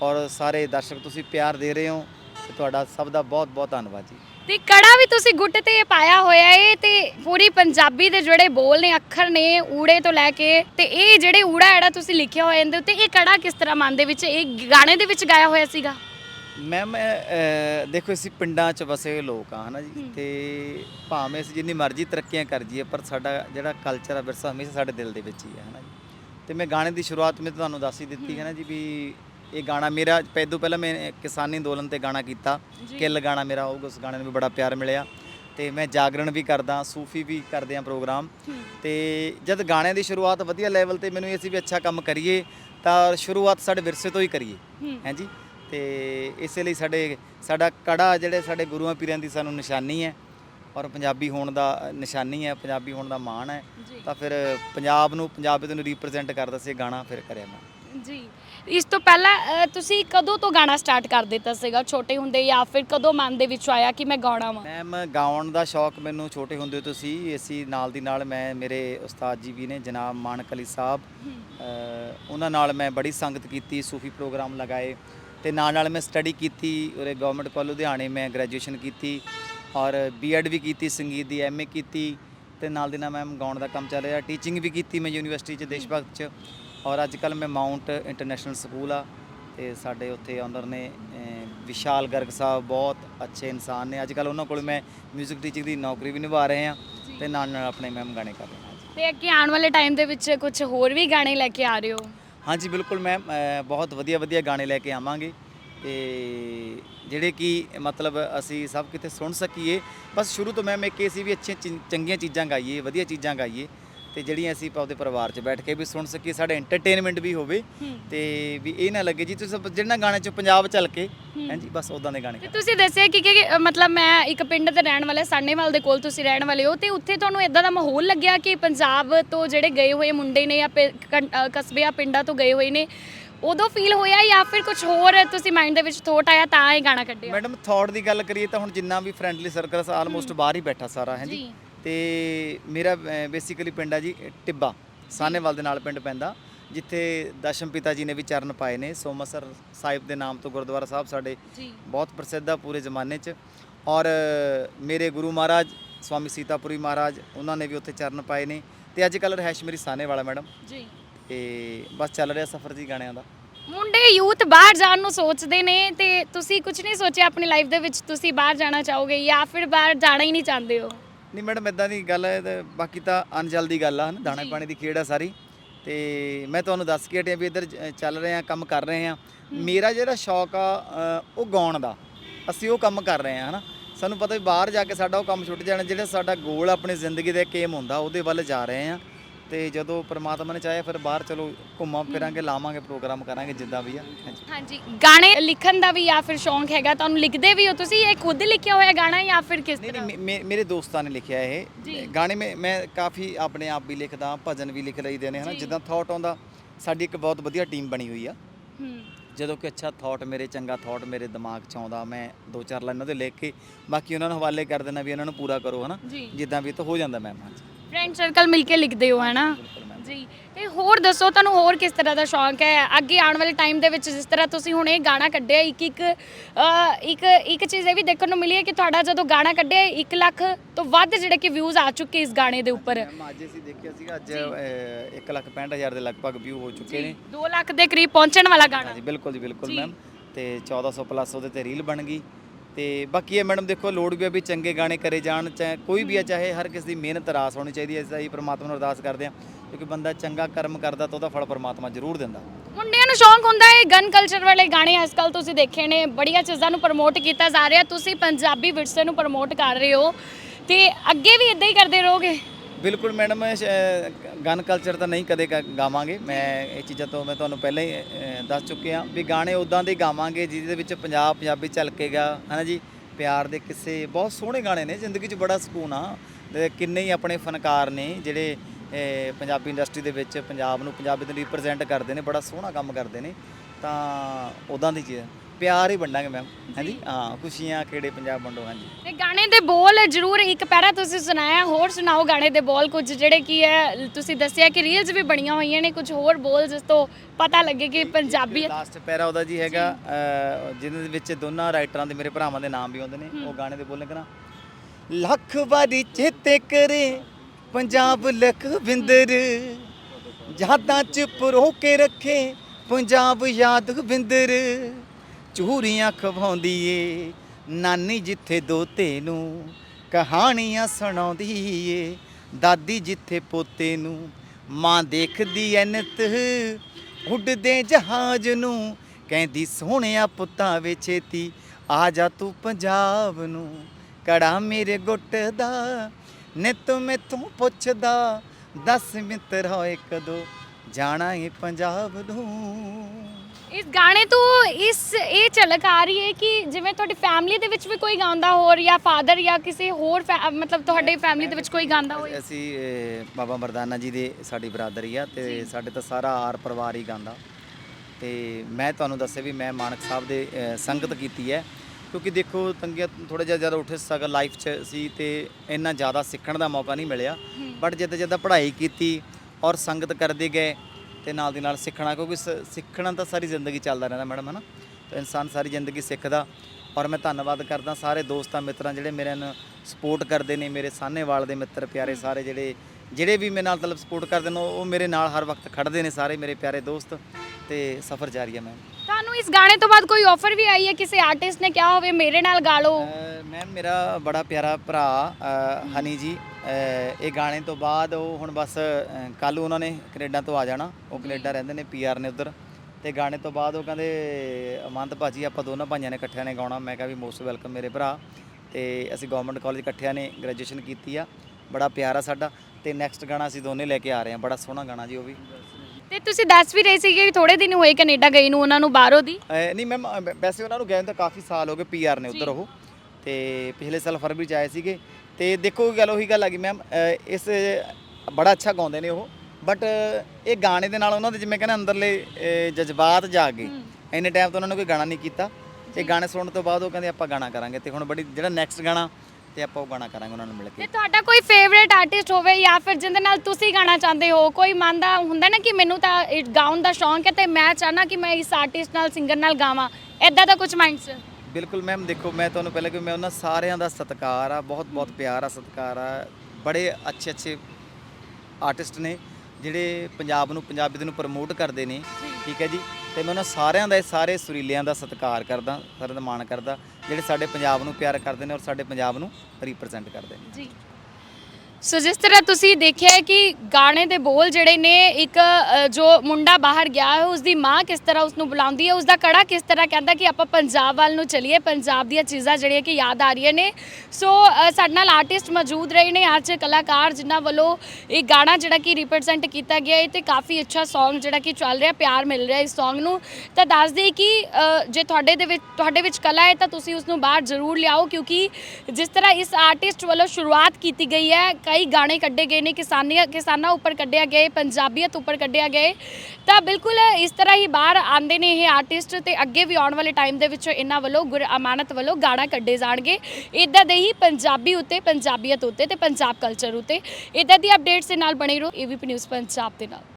ਔਰ ਸਾਰੇ ਦਰਸ਼ਕ ਤੁਸੀਂ ਪਿਆਰ ਦੇ ਰਹੇ ਹੋ। ਤੇ ਤੁਹਾਡਾ ਸਭ ਦਾ ਬਹੁਤ ਬਹੁਤ ਧੰਨਵਾਦ ਜੀ। ਤੇ ਕੜਾ ਵੀ ਤੁਸੀਂ ਗੁੱਟ ਤੇ ਪਾਇਆ ਹੋਇਆ ਏ ਤੇ ਪੂਰੀ ਪੰਜਾਬੀ ਦੇ ਜਿਹੜੇ ਬੋਲ ਨੇ ਅੱਖਰ ਨੇ ਊੜੇ ਤੋਂ ਲੈ ਕੇ ਤੇ ਇਹ ਜਿਹੜੇ ਊੜਾ ਜਿਹੜਾ ਤੁਸੀਂ ਲਿਖਿਆ ਹੋਇਆ ਇਹਦੇ ਉੱਤੇ ਇਹ ਕੜਾ ਕਿਸ ਤਰ੍ਹਾਂ ਮਨ ਦੇ ਵਿੱਚ ਇਹ ਗਾਣੇ ਦੇ ਵਿੱਚ ਗਾਇਆ ਹੋਇਆ ਸੀਗਾ? ਮੈਮ ਦੇਖੋ ਅਸੀਂ ਪਿੰਡਾਂ 'ਚ ਵਸੇ ਲੋਕ ਆ ਹਨਾ ਜੀ। ਤੇ ਭਾਵੇਂ ਅਸੀਂ ਜਿੰਨੀ ਮਰਜ਼ੀ ਤਰੱਕੀਆਂ ਕਰ ਜੀਏ ਪਰ ਸਾਡਾ ਜਿਹੜਾ ਕਲਚਰ ਆ ਵਿਰਸਾ ਹਮੇਸ਼ਾ ਸਾਡੇ ਦਿਲ ਦੇ ਵਿੱਚ ਹੀ ਹੈ ਹਨਾ ਜੀ। ਤੇ ਮੈਂ ਗਾਣੇ ਦੀ ਸ਼ੁਰੂਆਤ ਮੈਂ ਤੁਹਾਨੂੰ ਦੱਸ ਹੀ ਦਿੱਤੀ ਹੈ। ਨਾ ਜੀ ਵੀ ਇਹ ਗਾਣਾ ਮੇਰਾ ਪੈਦੋਂ ਪਹਿਲਾਂ ਮੈਂ ਕਿਸਾਨੀ ਅੰਦੋਲਨ ਤੇ ਗਾਣਾ ਕੀਤਾ। ਕਿੱਲ ਗਾਣਾ ਮੇਰਾ ਹੋਊਗਾ ਉਸ ਗਾਣੇ ਨੂੰ ਵੀ ਬੜਾ ਪਿਆਰ ਮਿਲਿਆ। ਤੇ ਮੈਂ ਜਾਗਰਣ ਵੀ ਕਰਦਾ ਸੂਫੀ ਵੀ ਕਰਦੇ ਆ ਪ੍ਰੋਗਰਾਮ। ਤੇ ਜਦ ਗਾਣਿਆਂ ਦੀ ਸ਼ੁਰੂਆਤ ਵਧੀਆ ਲੈਵਲ ਤੇ ਮੈਨੂੰ ਇਹ ਸੀ ਵੀ ਅੱਛਾ ਕੰਮ ਕਰੀਏ ਤਾਂ ਸ਼ੁਰੂਆਤ ਸਾਡੇ ਵਿਰਸੇ ਤੋਂ ਹੀ ਕਰੀਏ। ਹੂੰ। ਹਾਂਜੀ ਤੇ ਇਸੇ ਲਈ ਸਾਡੇ ਸਾਡਾ ਕੜਾ ਜਿਹੜੇ ਸਾਡੇ ਗੁਰੂਆਂ ਪੀਰਾਂ ਦੀ ਸਾਨੂੰ ਨਿਸ਼ਾਨੀ ਹੈ ਔਰ ਪੰਜਾਬੀ ਹੋਣ ਦਾ ਨਿਸ਼ਾਨੀ ਹੈ ਪੰਜਾਬੀ ਹੋਣ ਦਾ ਮਾਣ ਹੈ। ਤਾਂ ਫਿਰ ਪੰਜਾਬ ਨੂੰ ਪੰਜਾਬੀਅਤ ਨੂੰ ਰਿਪਰੈਜ਼ੈਂਟ ਕਰਦਾ ਸੀ ਇਹ ਗਾਣਾ ਫਿਰ ਕਰਿਆ ਮੈਂ। ਜੀ। ਇਸ ਤੋਂ ਪਹਿਲਾਂ ਅ, ਤੁਸੀਂ ਕਦੋਂ ਤੋਂ ਗਾਣਾ ਸਟਾਰਟ ਕਰ ਦਿੱਤਾ ਸੀਗਾ? ਛੋਟੇ ਹੁੰਦੇ ਜਾਂ ਫਿਰ ਕਦੋਂ ਮਨ ਦੇ ਵਿੱਚ ਆਇਆ ਕਿ ਮੈਂ ਗਾਉਣਾ ਵਾ? ਮੈਮ ਗਾਉਣ ਦਾ ਸ਼ੌਕ ਮੈਨੂੰ ਛੋਟੇ ਹੁੰਦੇ ਤੋਂ ਸੀ। ਅਸੀਂ ਨਾਲ ਦੀ ਨਾਲ ਮੈਂ ਮੇਰੇ ਉਸਤਾਦ ਜੀ ਵੀ ਨੇ ਜਨਾਬ ਮਾਨਕ ਅਲੀ ਸਾਹਿਬ ਅ, ਉਹਨਾਂ ਨਾਲ ਮੈਂ ਬੜੀ ਸੰਗਤ ਕੀਤੀ ਸੂਫੀ ਪ੍ਰੋਗਰਾਮ ਲਗਾਏ ਤੇ ਨਾਲ ਨਾਲ ਮੈਂ ਸਟੱਡੀ ਕੀਤੀ ਉਰੇ ਗਵਰਨਮੈਂਟ ਕਾਲਜ ਲੁਧਿਆਣੇ ਮੈਂ ਗ੍ਰੈਜੂਏਸ਼ਨ ਕੀਤੀ ਔਰ ਬੀਐਡ ਵੀ ਕੀਤੀ ਸੰਗੀਤ ਦੀ ਐਮਏ ਕੀਤੀ ਤੇ ਨਾਲ ਦੀ ਨਾਲ ਮੈਮ ਗਾਉਣ ਦਾ ਕੰਮ ਚੱਲ ਰਿਹਾ ਟੀਚਿੰਗ ਵੀ ਕੀਤੀ ਮੈਂ ਯੂਨੀਵਰਸਿਟੀ 'ਚ ਦੇਸ਼ ਭਗਤ 'ਚ। ਔਰ ਅੱਜ ਕੱਲ ਮੈਂ ਮਾਊਂਟ ਇੰਟਰਨੈਸ਼ਨਲ ਸਕੂਲ ਆ ਤੇ ਸਾਡੇ ਉੱਥੇ ਆਨਰ ਨੇ ਵਿਸ਼ਾਲ ਗਰਗ ਸਾਹਿਬ ਬਹੁਤ ਅੱਛੇ ਇਨਸਾਨ ਨੇ। ਅੱਜ ਕੱਲ ਉਹਨਾਂ ਕੋਲ ਮੈਂ 뮤직 ਟੀਚਿੰਗ ਦੀ ਨੌਕਰੀ ਵੀ ਨਿਭਾ ਰਹੇ ਹਾਂ ਤੇ ਨਾਲ ਨਾਲ ਆਪਣੇ ਮੈਮ ਗਾਣੇ ਕਰ ਰਹੇ ਹਾਂ। ਤੇ ਅੱਗੇ ਆਉਣ ਵਾਲੇ ਟਾਈਮ ਦੇ ਵਿੱਚ ਕੁਝ ਹੋਰ ਵੀ ਗਾਣੇ ਲੈ ਕੇ ਆ ਰਹੇ ਹੋ? ਹਾਂਜੀ ਬਿਲਕੁਲ ਮੈਮ ਬਹੁਤ ਵਧੀਆ ਵਧੀਆ ਗਾਣੇ ਲੈ ਕੇ ਆਵਾਂਗੇ। ਤੇ ਜਿਹੜੇ ਕਿ ਮਤਲਬ ਅਸੀਂ ਸਭ ਕਿਤੇ ਸੁਣ ਸਕੀਏ। ਬਸ ਸ਼ੁਰੂ ਤੋਂ ਮੈਮ ਇੱਕ ਇਹ ਸੀ ਵੀ ਚੀਜ਼- ਚੰਗੀਆਂ ਚੀਜ਼ਾਂ ਗਾਈਏ ਵਧੀਆ ਚੀਜ਼ਾਂ ਗਾਈਏ। ਤੇ ਜਿਹੜੀਆਂ ਅਸੀਂ ਆਪਦੇ ਪਰਿਵਾਰ 'ਚ ਬੈਠ ਕੇ ਵੀ ਸੁਣ ਸਕੀਏ ਸਾਡਾ ਐਂਟਰਟੇਨਮੈਂਟ ਵੀ ਹੋਵੇ ਤੇ ਵੀ ਇਹ ਨਾ ਲੱਗੇ ਜੀ ਤੁਸੀਂ ਜਿਹੜਾ ਗਾਣੇ 'ਚ ਪੰਜਾਬ ਚੱਲ ਕੇ ਹਾਂਜੀ ਬਸ ਉਦਾਂ ਦੇ ਗਾਣੇ ਤੇ ਤੁਸੀਂ ਦੱਸਿਆ ਕਿ ਕਿ ਮਤਲਬ ਮੈਂ ਇੱਕ ਪਿੰਡ ਤੇ ਰਹਿਣ ਵਾਲੇ ਸਾਨੇਵਾਲ ਦੇ ਕੋਲ ਤੁਸੀਂ ਰਹਿਣ ਵਾਲੇ ਹੋ ਤੇ ਉੱਥੇ ਤੁਹਾਨੂੰ ਇਦਾਂ ਦਾ ਮਾਹੌਲ ਲੱਗਿਆ ਕਿ ਪੰਜਾਬ ਤੋਂ ਜਿਹੜੇ ਗਏ ਹੋਏ ਮੁੰਡੇ ਨੇ ਜਾਂ ਕਸਬੇ ਜਾਂ ਪਿੰਡਾਂ ਤੋਂ ਗਏ ਹੋਏ ਨੇ ਉਦੋਂ ਫੀਲ ਹੋਇਆ ਜਾਂ ਫਿਰ ਕੁਝ ਹੋਰ ਤੁਸੀਂ ਮਾਈਂਡ ਦੇ ਵਿੱਚ ਥੋਟ ਆਇਆ ਤਾਂ ਇਹ ਗਾਣਾ ਕੱਢਿਆ? ਮੈਡਮ ਥੌਟ ਦੀ ਗੱਲ ਕਰੀਏ ਤਾਂ ਹੁਣ ਜਿੰਨਾ ਵੀ ਫਰੈਂਡਲੀ ਸਰਕਲ ਆਲਮੋਸਟ ਬਾਹਰ ਹੀ ਬੈਠਾ ਸਾਰਾ ਹੈ ਜੀ। ਤੇ ਮੇਰਾ ਬੇਸਿਕਲੀ ਪਿੰਡ ਆ ਜੀ ਟਿੱਬਾ ਸਾਹਨੇਵਾਲ ਦੇ ਨਾਲ ਪਿੰਡ ਪੈਂਦਾ ਜਿੱਥੇ ਦਸ਼ਮ ਪਿਤਾ ਜੀ ਨੇ ਵੀ ਚਰਨ ਪਾਏ ਨੇ ਸੋਮਸਰ ਸਾਹਿਬ ਦੇ ਨਾਮ ਤੋਂ ਗੁਰਦੁਆਰਾ ਸਾਹਿਬ ਸਾਡੇ ਬਹੁਤ ਪ੍ਰਸਿੱਧ ਆ ਪੂਰੇ ਜ਼ਮਾਨੇ 'ਚ। ਔਰ ਮੇਰੇ ਗੁਰੂ ਮਹਾਰਾਜ ਸਵਾਮੀ ਸੀਤਾਪੁਰੀ ਮਹਾਰਾਜ ਉਹਨਾਂ ਨੇ ਵੀ ਉੱਥੇ ਚਰਨ ਪਾਏ ਨੇ। ਤੇ ਅੱਜ ਕੱਲ੍ਹ ਰਹਿਸ਼ ਮੇਰੀ ਸਾਹਨੇਵਾਲਾ ਮੈਡਮ। ਜੀ। ਤੇ ਬਸ ਚੱਲ ਰਿਹਾ ਸਫ਼ਰ ਜੀ ਗਾਣਿਆਂ ਦਾ। ਮੁੰਡੇ ਯੂਥ ਬਾਹਰ ਜਾਣ ਨੂੰ ਸੋਚਦੇ ਨੇ ਤੇ ਤੁਸੀਂ ਕੁਝ ਨਹੀਂ ਸੋਚਿਆ ਆਪਣੀ ਲਾਈਫ ਦੇ ਵਿੱਚ? ਤੁਸੀਂ ਬਾਹਰ ਜਾਣਾ ਚਾਹੋਗੇ ਜਾਂ ਫਿਰ ਬਾਹਰ ਜਾਣਾ ਹੀ ਨਹੀਂ ਚਾਹੁੰਦੇ ਹੋ? ਨਹੀਂ ਮੈਡਮ ਇਦਾਂ ਦੀ ਗੱਲ ਹੈ ਤੇ ਬਾਕੀ ਤਾਂ ਅਨਜਲ ਦੀ ਗੱਲ ਆ ਹਨ? ਦਾਣੇ ਪਾਣੀ ਦੀ ਖੇਡ ਆ ਸਾਰੀ। ਤੇ ਮੈਂ ਤੁਹਾਨੂੰ ਦੱਸ ਕੇ ਹਟਿਆ ਵੀ ਇੱਧਰ ਚੱਲ ਰਹੇ ਆ ਕੰਮ ਕਰ ਰਹੇ ਆ। ਮੇਰਾ ਜਿਹੜਾ ਸ਼ੌਕ ਆ ਅ, ਉਹ ਗਾਉਣ ਦਾ। ਅਸੀਂ ਉਹ ਕੰਮ ਕਰ ਰਹੇ ਆ ਹਨਾ? ਸਾਨੂੰ ਪਤਾ ਵੀ ਬਾਹਰ ਜਾ ਕੇ ਸਾਡਾ ਉਹ ਕੰਮ ਛੁੱਟ ਜਾਣਾ ਜਿਹੜਾ ਸਾਡਾ ਗੋਲ ਆਪਣੀ ਜ਼ਿੰਦਗੀ ਦਾ ਇੱਕ ਏਮ ਹੁੰਦਾ ਉਹਦੇ ਵੱਲ ਜਾ ਰਹੇ ਆ। ਤੇ ਜਦੋਂ ਪ੍ਰਮਾਤਮਾ ਨੇ ਚਾਹਿਆ ਫਿਰ ਬਾਹਰ ਚਲੋ ਘੁੰਮਾਂ ਫਿਰਾਂਗੇ ਲਾਵਾਂਗੇ ਪ੍ਰੋਗਰਾਮ ਕਰਾਂਗੇ ਜਿੱਦਾਂ ਵੀ ਆ। ਹਾਂਜੀ। ਹਾਂਜੀ। ਗਾਣੇ ਲਿਖਣ ਦਾ ਵੀ ਜਾਂ ਫਿਰ ਸ਼ੌਂਕ ਹੈਗਾ ਤੁਹਾਨੂੰ ਲਿਖਦੇ ਵੀ ਹੋ ਤੁਸੀਂ? ਇਹ ਖੁਦ ਲਿਖਿਆ ਹੋਇਆ ਗਾਣਾ ਜਾਂ ਫਿਰ ਕਿਸ ਨਹੀਂ ਤਰ੍ਹਾਂ? ਨਹੀਂ ਮੇ- ਮੇ- ਮੇਰੇ ਦੋਸਤਾਂ ਨੇ ਲਿਖਿਆ। ਇਹ। ਗਾਣੇ ਮੈਂ ਮੈਂ ਕਾਫੀ ਆਪਣੇ ਆਪ ਵੀ ਲਿਖਦਾ ਭਜਨ ਵੀ ਲਿਖ ਲਈਦੇ ਨੇ ਹਨਾ? ਜੀ। ਜਿੱਦਾਂ ਥਾਟ ਆਉਂਦਾ ਸਾਡੀ ਇੱਕ ਬਹੁਤ ਵਧੀਆ ਟੀਮ ਬਣੀ ਹੋਈ ਆ। ਹੂੰ। ਜਦੋਂ ਕਿ ਅੱਛਾ ਥਾਟ ਮੇਰੇ ਚੰਗਾ ਥਾਟ ਮੇਰੇ ਦਿਮਾਗ 'ਚ ਆਉਂਦਾ ਮੈਂ ਦੋ ਚਾਰ ਲਾਈਨਾਂ ਤੇ ਲਿਖ ਕੇ ਬਾਕੀ ਉਹਨਾਂ ਨੂੰ ਹਵਾਲੇ ਕਰ ਦਿੰਦਾ ਵੀ ਇਹਨਾਂ ਨੂੰ ਪੂਰਾ ਕਰੋ ਹਨਾ? ਜੀ। ਜਿੱਦਾਂ ਵੀ ਤਾਂ ਹੋ ਜਾਂਦਾ ਮੈਮ ਹਾਂਜੀ। ਫਰੈਂਡ ਸਰਕਲ ਮਿਲ ਕੇ ਲਿਖਦੇ ਹੋ ਹੈ ਨਾ ਜੀ। ਤੇ ਹੋਰ ਦੱਸੋ ਤੁਹਾਨੂੰ ਹੋਰ ਕਿਸ ਤਰ੍ਹਾਂ ਦਾ ਸ਼ੌਂਕ ਹੈ? ਅੱਗੇ ਆਉਣ ਵਾਲੇ ਟਾਈਮ ਦੇ ਵਿੱਚ ਜਿਸ ਤਰ੍ਹਾਂ ਤੁਸੀਂ ਹੁਣ ਇਹ ਗਾਣਾ ਕੱਢਿਆ ਇੱਕ ਇੱਕ ਅ, ਇੱਕ ਇੱਕ ਚੀਜ਼ ਇਹ ਵੀ ਦੇਖਣ ਨੂੰ ਮਿਲੀ ਹੈ ਕਿ ਤੁਹਾਡਾ ਜਦੋਂ ਗਾਣਾ ਕੱਢਿਆ 1 ਲੱਖ ਤੋਂ ਵੱਧ ਜਿਹੜੇ ਕਿ ਵਿਊਜ਼ ਆ ਚੁੱਕੇ ਇਸ ਗਾਣੇ ਦੇ ਉੱਪਰ। ਮੈਮ ਅੱਜ ਅਸੀਂ ਦੇਖਿਆ ਸੀਗਾ ਅੱਜ 1 ਲੱਖ 65000 ਦੇ ਲਗਭਗ ਵਿਊ ਹੋ ਚੁੱਕੇ ਨੇ। 2 ਲੱਖ ਦੇ ਕਰੀਬ ਪਹੁੰਚਣ ਵਾਲਾ ਗਾਣਾ। ਹਾਂਜੀ ਬਿਲਕੁਲ ਜੀ ਬਿਲਕੁਲ। ਮੈਮ ਤੇ 1400 ਪਲੱਸ ਉਹਦੇ ਤੇ ਰੀਲ ਬਣ ਗਈ। ਤੇ ਬਾਕੀ ਇਹ ਮੈਡਮ ਦੇਖੋ ਲੋੜ ਵੀ ਆ ਵੀ ਚੰਗੇ ਗਾਣੇ ਕਰੇ ਜਾਣ ਚਾਹੇ ਕੋਈ ਵੀ ਆ ਚਾਹੇ ਹਰ ਕਿਸ ਦੀ ਮਿਹਨਤ ਰਾਸ ਹੋਣੀ ਚਾਹੀਦੀ ਹੈ ਇਸ ਦਾ ਹੀ ਪ੍ਰਮਾਤਮਾ ਨੂੰ ਅਰਦਾਸ ਕਰਦੇ ਆ ਕਿਉਂਕਿ ਬੰਦਾ ਚੰਗਾ ਕਰਮ ਕਰਦਾ ਤਾਂ ਉਹਦਾ ਫਲ ਪ੍ਰਮਾਤਮਾ ਜ਼ਰੂਰ ਦਿੰਦਾ। ਮੁੰਡਿਆਂ ਨੂੰ ਸ਼ੌਂਕ ਹੁੰਦਾ ਹੈ ਗਨ ਕਲਚਰ ਵਾਲੇ ਗਾਣੇ ਅੱਜਕੱਲ ਤੁਸੀਂ ਦੇਖੇ ਨੇ ਬੜੀਆਂ ਚੀਜ਼ਾਂ ਨੂੰ ਪ੍ਰਮੋਟ ਕੀਤਾ ਜਾ ਰਿਹਾ। ਤੁਸੀਂ ਪੰਜਾਬੀ ਵਿਰਸੇ ਨੂੰ ਪ੍ਰਮੋਟ ਕਰ ਰਹੇ ਹੋ ਤੇ ਅੱਗੇ ਵੀ ਇਦਾਂ ਹੀ ਕਰਦੇ ਰਹੋਗੇ? ਬਿਲਕੁਲ ਮੈਡਮ ਗਨ ਕਲਚਰ ਤਾਂ ਨਹੀਂ ਕਦੇ ਗਾ- ਗਾਵਾਂਗੇ। ਮੈਂ ਇਹ ਚੀਜ਼ਾਂ ਤੋਂ ਮੈਂ ਤੁਹਾਨੂੰ ਪਹਿਲਾਂ ਹੀ ਅਹ, ਦੱਸ ਚੁੱਕਿਆ ਵੀ ਗਾਣੇ ਉਦਾਂ ਦੇ ਗਾਵਾਂਗੇ ਜਿਹਦੇ ਵਿੱਚ ਪੰਜਾਬ ਪੰਜਾਬੀ ਝਲਕੇਗਾ ਹਨਾ ਜੀ? ਪਿਆਰ ਦੇ ਕਿੱਸੇ ਬਹੁਤ ਸੋਹਣੇ ਗਾਣੇ ਨੇ ਜ਼ਿੰਦਗੀ 'ਚ ਬੜਾ ਸਕੂਨ ਆ। ਕਿੰਨੇ ਹੀ ਆਪਣੇ ਫਨਕਾਰ ਨੇ ਜਿਹੜੇ ਪੰਜਾਬੀ ਇੰਡਸਟਰੀ ਦੇ ਵਿੱਚ ਪੰਜਾਬ ਨੂੰ ਪੰਜਾਬੀ ਨੂੰ ਰਿਪਰੈਜ਼ੈਂਟ ਕਰਦੇ ਨੇ ਬੜਾ ਸੋਹਣਾ ਕੰਮ ਕਰਦੇ ਨੇ। ਤਾਂ ਉਦਾਂ ਦੀ ਚੀਜ਼ ਪਿਆਰ ਹੀ ਵੰਡਾਂਗੇ ਮੈਮ ਹਾਂਜੀ? ਹਾਂ ਖੁਸ਼ੀਆਂ ਖੇੜੇ ਪੰਜਾਬ ਵੰਡੋ ਹਾਂਜੀ। ਤੇ ਗਾਣੇ ਦੇ ਬੋਲ ਜ਼ਰੂਰ ਇੱਕ ਪੈਰਾ ਤੁਸੀਂ ਸੁਣਾਇਆ ਹੋਰ ਸੁਣਾਓ ਗਾਣੇ ਦੇ ਬੋਲ ਕੁਝ ਜਿਹੜੇ ਕੀ ਹੈ ਤੁਸੀਂ ਦੱਸਿਆ ਕਿ ਰੀਲਸ ਵੀ ਬਣੀਆਂ ਹੋਈਆਂ ਨੇ ਕੁਝ ਹੋਰ ਬੋਲ ਜਿਸ ਤੋਂ ਪਤਾ ਲੱਗੇ ਕਿ ਪੰਜਾਬੀ ਲਾਸਟ ਪੈਰਾ ਉਹਦਾ ਜੀ ਹੈਗਾ ਅਹ, ਜਿਹਦੇ ਵਿੱਚ ਦੋਨਾਂ ਰਾਈਟਰਾਂ ਦੇ ਮੇਰੇ ਭਰਾਵਾਂ ਦੇ ਨਾਮ ਵੀ ਆਉਂਦੇ ਨੇ ਉਹ ਗਾਣੇ ਦੇ ਬੋਲੇ ਕਰਾਂ ਲੱਖ ਵਾਰੀ ਚੇਤੇ ਕਰੇ ਪੰਜਾਬ ਲਖਵਿੰਦਰ। ਯਾਦਾਂ ਚ ਪਰੋ ਕੇ ਰੱਖੇ ਪੰਜਾਬ ਯਾਦ ਵਿੰਦਰ ਚੂਰੀਆਂ ਖਵਾਉਂਦੀ ਏ ਨਾਨੀ ਜਿੱਥੇ ਦੋਤੇ ਨੂੰ ਕਹਾਣੀਆਂ ਸੁਣਾਉਂਦੀ ਏ ਦਾਦੀ ਜਿੱਥੇ ਪੋਤੇ ਨੂੰ ਮਾਂ ਦੇਖਦੀ ਐ ਨਿਤ, ਉੱਡਦੇ ਜਹਾਜ਼ ਨੂੰ ਕਹਿੰਦੀ, ਸੋਹਣਿਆ ਪੁੱਤਾਂ ਵੇ ਛੇਤੀ ਆ ਜਾ ਤੂੰ ਪੰਜਾਬ ਨੂੰ, ਕੜਾ ਮੇਰੇ ਗੁੱਟ ਦਾ, ਨਿਤ ਮੈਥੋਂ ਪੁੱਛਦਾ, ਦੱਸ ਮਿੱਤਰ ਹੋਏ ਕਦੋਂ ਜਾਣਾ ਏ ਪੰਜਾਬ ਨੂੰ। ਇਸ ਗਾਣੇ ਤੋਂ ਇਸ ਇਹ ਝਲਕ ਆ ਰਹੀ ਹੈ ਕਿ ਜਿਵੇਂ ਤੁਹਾਡੀ ਫੈਮਿਲੀ ਦੇ ਵਿੱਚ ਵੀ ਕੋਈ ਗਾਉਂਦਾ ਹੋਰ ਜਾਂ ਫਾਦਰ ਜਾਂ ਕਿਸੇ ਹੋਰ ਫੈ- ਮਤਲਬ ਤੁਹਾਡੇ ਫੈਮਿਲੀ ਦੇ ਵਿੱਚ ਕੋਈ ਗਾਉਂਦਾ ਹੋਵੇ ਅਸੀਂ ਅਹ, ਬਾਬਾ ਮਰਦਾਨਾ ਜੀ ਦੇ ਸਾਡੀ ਬਰਾਦਰੀ ਆ ਤੇ ਸਾਡੇ ਤਾਂ ਸਾਰਾ ਆਰ ਪਰਿਵਾਰ ਹੀ ਗਾਉਂਦਾ। ਤੇ ਮੈਂ ਤੁਹਾਨੂੰ ਦੱਸਿਆ ਵੀ ਮੈਂ ਮਾਨਕ ਸਾਹਿਬ ਦੇ ਅਹ, ਸੰਗਤ ਕੀਤੀ ਹੈ। ਕਿਉਂਕਿ ਦੇਖੋ ਤੰਗੀਆਂ ਥੋੜਾ ਜਿਹਾ ਜ਼ਿਆਦਾ ਉੱਠ ਸਕ ਲਾਈਫ 'ਚ ਸੀ ਤੇ ਇੰਨਾ ਜ਼ਿਆਦਾ ਸਿੱਖਣ ਦਾ ਮੌਕਾ ਨਹੀਂ ਮਿਲਿਆ। ਬਟ ਜਿੱਦਾਂ ਜਿੱਦਾਂ ਪੜ੍ਹਾਈ ਕੀਤੀ ਔਰ ਸੰਗਤ ਕਰਦੇ ਗਏ ਤੇ ਨਾਲ ਦੀ ਨਾਲ ਸਿੱਖਣਾ ਕਿਉਂਕਿ ਸਿੱਖਣਾ ਤਾਂ ਸਾਰੀ ਜ਼ਿੰਦਗੀ ਚੱਲਦਾ ਰਹਿੰਦਾ ਮੈਡਮ ਹਨਾ? ਤਾਂ ਇਨਸਾਨ ਸਾਰੀ ਜ਼ਿੰਦਗੀ ਸਿੱਖਦਾ ਔਰ ਮੈਂ ਧੰਨਵਾਦ ਕਰਦਾ ਸਾਰੇ ਦੋਸਤਾਂ ਮਿੱਤਰਾਂ ਜਿਹੜੇ ਮੇਰੇ ਨੂੰ ਸਪੋਰਟ ਕਰਦੇ ਨੇ ਮੇਰੇ ਸਾਹਨੇਵਾਲ ਦੇ ਮਿੱਤਰ ਪਿਆਰੇ ਸਾਰੇ ਜਿਹੜੇ ਜਿਹੜੇ ਵੀ ਮੇਰੇ ਨਾਲ ਮਤਲਬ ਸਪੋਰਟ ਕਰਦੇ ਨੇ ਉਹ ਮੇਰੇ ਨਾਲ ਹਰ ਵਕਤ ਖੜਦੇ ਨੇ ਸਾਰੇ ਮੇਰੇ ਪਿਆਰੇ ਦੋਸਤ ਤੇ ਸਫ਼ਰ ਜਾਰੀ ਹੈ ਮੈਮ। ਤੁਹਾਨੂੰ ਇਸ ਗਾਣੇ ਤੋਂ ਬਾਅਦ ਕੋਈ ਆਫਰ ਵੀ ਆਈ ਹੈ? ਕਿਸੇ ਆਰਟਿਸਟ ਨੇ ਕਿਹਾ ਹੋਵੇ ਮੇਰੇ ਨਾਲ ਗਾ ਲਓ। ਮੈਮ ਮੇਰਾ ਬੜਾ ਪਿਆਰਾ ਭਰਾ ਹਨੀ ਜੀ ਇਹ ਗਾਣੇ ਤੋਂ ਬਾਅਦ ਉਹ ਹੁਣ ਬਸ ਕੱਲ ਉਹਨਾਂ ਨੇ ਕੈਨੇਡਾ ਤੋਂ ਆ ਜਾਣਾ। ਉਹ ਕੈਨੇਡਾ ਰਹਿੰਦੇ ਨੇ ਪੀਆਰ ਨੇ ਉਧਰ। ਤੇ ਗਾਣੇ ਤੋਂ ਬਾਅਦ ਉਹ ਕਹਿੰਦੇ ਅਮੰਤ ਭਾਜੀ ਆਪਾਂ ਦੋਨਾਂ ਭਾਈਆਂ ਨੇ ਇਕੱਠਿਆਂ ਨੇ ਗਾਉਣਾ। ਮੈਂ ਕਿਹਾ ਵੀ ਮੋਸਟ ਵੈਲਕਮ ਮੇਰੇ ਭਰਾ। ਤੇ ਅਸੀਂ ਗਵਰਨਮੈਂਟ ਕਾਲਜ ਇਕੱਠਿਆਂ ਨੇ ਗ੍ਰੈਜੂਏਸ਼ਨ ਕੀਤੀ ਆ। ਬੜਾ ਪਿਆਰਾ ਸਾਡਾ। ਤੇ ਨੈਕਸਟ ਗਾਣਾ ਅਸੀਂ ਦੋਨੇ ਲੈ ਕੇ ਆ ਰਹੇ ਹਾਂ। ਬੜਾ ਸੋਹਣਾ ਗਾਣਾ ਜੀ ਉਹ ਵੀ। ਤੇ ਤੁਸੀਂ ਦੱਸ ਵੀ ਰਹੇ ਸੀਗੇ ਕਿ ਥੋੜੇ ਦਿਨ ਹੋਏ ਕੈਨੇਡਾ ਗਏ ਨੂੰ ਉਹਨਾਂ ਨੂੰ ਬਾਹਰੋਂ ਦੀ। ਨਹੀਂ ਮੈਮ ਵੈਸੇ ਉਹਨਾਂ ਨੂੰ ਗਏ ਤਾਂ ਕਾਫੀ ਸਾਲ ਹੋ ਗਏ ਪੀਆਰ ਨੇ ਉੱਧਰ ਉਹ। ਤੇ ਪਿਛਲੇ ਸਾਲ ਫਰਵਰੀ ਚ ਆਏ ਸੀਗੇ। ਤੇ ਦੇਖੋ ਗੱਲ ਉਹੀ ਗੱਲ ਆ ਗਈ ਮੈਮ ਇਸ ਬੜਾ ਅੱਛਾ ਗਾਉਂਦੇ ਨੇ ਉਹ ਬਟ ਇਹ ਗਾਣੇ ਦੇ ਨਾਲ ਉਹਨਾਂ ਦੇ ਜਿਵੇਂ ਕਹਿੰਦੇ ਅੰਦਰਲੇ ਜਜ਼ਬਾਤ ਜਾਗ ਗਏ। ਇੰਨੇ ਟਾਈਮ ਤੋਂ ਉਹਨਾਂ ਨੇ ਕੋਈ ਗਾਣਾ ਨਹੀਂ ਕੀਤਾ। ਇਹ ਗਾਣੇ ਸੁਣਨ ਤੋਂ ਬਾਅਦ ਉਹ ਕਹਿੰਦੇ ਆਪਾਂ ਗਾਣਾ ਕਰਾਂਗੇ ਤੇ ਹੁਣ ਬੜੀ ਜਿਹੜਾ ਨੈਕਸਟ ਗਾਣਾ ਤੇ ਆਪਾਂ ਉਹ ਗਾਣਾ ਕਰਾਂਗੇ ਉਹਨਾਂ ਨੂੰ ਮਿਲ ਤੇ ਕੇ ਤੁਹਾਡਾ ਕੋਈ ਫੇਵਰੇਟ ਆਰਟਿਸਟ ਹੋਵੇ ਜਾਂ ਫਿਰ ਜਿਹਦੇ ਨਾਲ ਤੁਸੀਂ ਗਾਣਾ ਚਾਹੁੰਦੇ ਹੋ ਕੋਈ ਮਨ ਦਾ ਹੁੰਦਾ ਨਾ ਕਿ ਮੈਨੂੰ ਤਾਂ ਗਾਉਣ ਦਾ ਸ਼ੌਂਕ ਹੈ ਤੇ ਮੈਂ ਚਾਹਨਾ ਕਿ ਮੈਂ ਇਸ ਆਰਟਿਸਟ ਨਾਲ ਸਿੰਗਰ ਨਾਲ ਗਾਵਾਂ ਐਦਾਂ ਦਾ ਕੁਝ ਮਾਈਂਡ 'ਚ? ਬਿਲਕੁਲ ਮੈਮ, ਦੇਖੋ ਮੈਂ ਤੁਹਾਨੂੰ ਪਹਿਲਾਂ ਕਿ ਮੈਂ ਉਹਨਾਂ ਸਾਰਿਆਂ ਦਾ ਸਤਿਕਾਰ ਆ, ਬਹੁਤ ਬਹੁਤ ਪਿਆਰ ਆ, ਸਤਿਕਾਰ ਆ। ਬੜੇ ਅੱਛੇ ਅੱਛੇ ਆਰਟਿਸਟ ਨੇ, ਜਿਹੜੇ ਪੰਜਾਬ ਨੂੰ, ਪੰਜਾਬੀ ਨੂੰ ਪ੍ਰਮੋਟ ਕਰਦੇ ਨੇ, ਠੀਕ ਹੈ ਜੀ? ਤੇ ਮੈਂ ਉਹਨਾਂ ਸਾਰਿਆਂ ਦਾ, ਸਾਰੇ ਸੁਰੀਲਿਆਂ ਦਾ ਸਤਿਕਾਰ ਕਰਦਾ ਸਾਰਿਆਂ ਦਾ ਮਾਣ ਕਰਦਾ, ਜਿਹੜੇ ਸਾਡੇ ਪੰਜਾਬ ਨੂੰ ਪਿਆਰ ਕਰਦੇ ਨੇ ਔਰ ਸਾਡੇ ਪੰਜਾਬ ਨੂੰ ਰਿਪਰੈਜ਼ੈਂਟ ਕਰਦੇ ਨੇ। ਜੀ। ਸੋ ਜਿਸ ਤਰ੍ਹਾਂ ਤੁਸੀਂ ਦੇਖਿਆ ਹੈ ਕਿ ਗਾਣੇ ਦੇ ਬੋਲ ਜਿਹੜੇ ਨੇ ਇੱਕ ਅ, ਜੋ ਮੁੰਡਾ ਬਾਹਰ ਗਿਆ ਹੈ ਉਸ ਦੀ ਮਾਂ ਕਿਸ ਤਰ੍ਹਾਂ ਉਸ ਨੂੰ ਬੁਲਾਉਂਦੀ ਹੈ ਉਸ ਦਾ ਕੜਾ ਕਿਸ ਤਰ੍ਹਾਂ ਕਹਿੰਦਾ ਕਿ ਆਪਾਂ ਪੰਜਾਬ ਵੱਲ ਨੂੰ ਚਲੀਏ ਪੰਜਾਬ ਦੀਆਂ ਚੀਜ਼ਾਂ ਜਿਹੜੀਆਂ ਕਿ ਯਾਦ ਆ ਰਹੀਆਂ ਨੇ। ਸੋ ਅ, ਸਾਡੇ ਨਾਲ ਆਰਟਿਸਟ ਮੌਜੂਦ ਰਹੇ ਨੇ ਅੱਜ ਕਲਾਕਾਰ ਜਿਨ੍ਹਾਂ ਵੱਲੋਂ ਇਹ ਗਾਣਾ ਜਿਹੜਾ ਕਿ ਰਿਪਰੈਜ਼ੈਂਟ ਕੀਤਾ ਗਿਆ ਹੈ ਤੇ ਕਾਫੀ ਅੱਛਾ Song ਜਿਹੜਾ ਕਿ ਚੱਲ ਰਿਹਾ ਪਿਆਰ ਮਿਲ ਰਿਹਾ ਇਸ Song ਨੂੰ। ਤਾਂ ਦੱਸ ਦੇਈ ਕਿ ਅ, ਜੇ ਤੁਹਾਡੇ ਦੇ ਵਿੱਚ ਤੁਹਾਡੇ ਵਿੱਚ ਕਲਾ ਹੈ ਤਾਂ ਤੁਸੀਂ ਉਸ ਨੂੰ ਬਾਹਰ ਜ਼ਰੂਰ ਲਿਆਓ ਕਿਉਂਕਿ ਜਿਸ ਤਰ੍ਹਾਂ ਇਸ ਆਰਟਿਸਟ ਵੱਲੋਂ ਸ਼ੁਰੂਆਤ ਕੀਤੀ ਗਈ ਹੈ ਕਈ ਗਾਣੇ ਕੱਢੇ ਗਏ ਨੇ, ਕਿਸਾਨੀਆਂ ਕਿਸਾਨਾਂ ਉੱਪਰ ਕੱਢਿਆ ਗਏ ਪੰਜਾਬੀਅਤ ਉੱਪਰ ਕੱਢਿਆ ਗਏ ਤਾਂ ਬਿਲਕੁਲ ਇਸ ਤਰ੍ਹਾਂ ਹੀ ਬਾਹਰ ਆਉਂਦੇ ਨੇ ਇਹ ਆਰਟਿਸਟ ਤੇ ਅੱਗੇ ਵੀ ਆਉਣ ਵਾਲੇ ਟਾਈਮ ਦੇ ਵਿੱਚ ਇਹਨਾਂ ਵੱਲੋਂ ਗੁਰ ਅਮਾਨਤ ਵੱਲੋਂ ਗਾਣਾ ਕੱਢੇ ਜਾਣਗੇ। ਇਦਾਂ ਦੇ ਹੀ ਪੰਜਾਬੀ ਉੱਤੇ, ਪੰਜਾਬੀਅਤ ਉੱਤੇ ਤੇ ਪੰਜਾਬ ਕਲਚਰ ਉੱਤੇ। ਇਦਾਂ ਦੀ ਅਪਡੇਟਸ ਦੇ ਨਾਲ ਬਣੇ ਰਹੋ ਏਵੀਪੀ ਨਿਊਜ਼ ਪੰਜਾਬ ਦੇ ਨਾਲ।